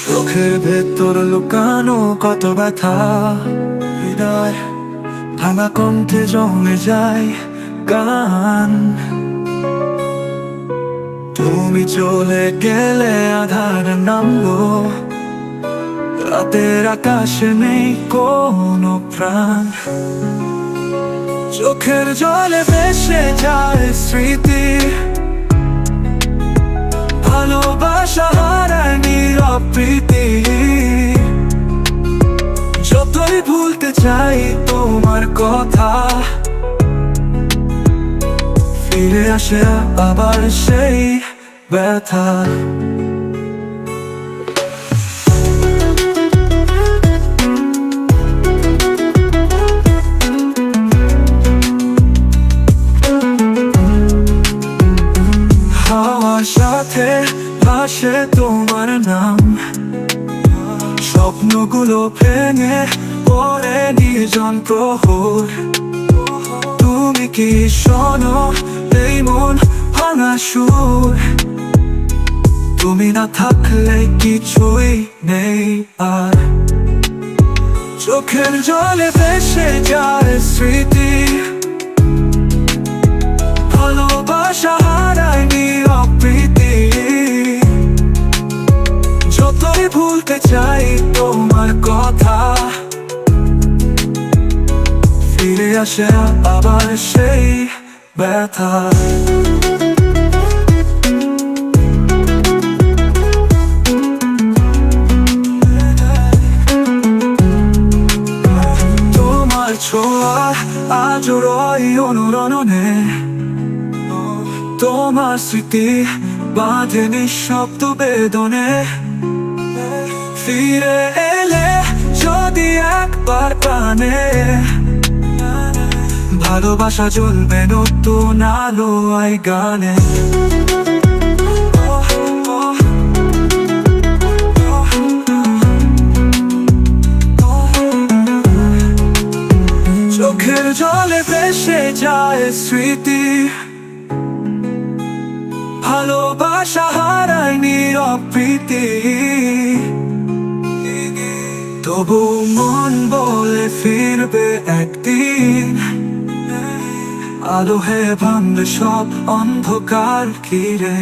চোখের ভেতর লুকানো কত ব্যথা। হৃদয় ভাঙা কণ্ঠে জমে যায় গান। তুমি চলে গেলে আধার নামলো রাতের আকাশে নেই কোনো প্রাণ। চোখের জলে ভেসে যায় স্মৃতি। ভালোবাসা ভুলতে চাই তোমার কথা। ফিরে আসে আবার সেই ব্যথা। হাওয়ার সাথে ভাসে তোমার নাম। স্বপ্নগুলো ভেঙে পড়ে নির্জন প্রহর। তুমি কি শোনো এই মন ভাঙা সুর? তুমি না থাকলে কিছুই নেই আর। চোখের জলে ভেসে যায় স্মৃতি ভুলতে চাই তোমার কথা। ফিরে আসে আবার সেই ব্যথা। ছোঁয়া আজও রয় অনুরণনে। তোমার স্মৃতি বাঁধে নিঃশব্দ বেদনে। ফিরে এলে যদি একবার প্রাণে। ভালোবাসা জ্বলবে নতুন আলো আই গানে। চোখের জলে ভেসে যায় স্মৃতি। ভালোবাসা হারায় নীরব প্রীতি। তবু মন বলে ফিরবে একদিন। আলো হে ভাঙ্গ সব অন্ধকার ঘিরে।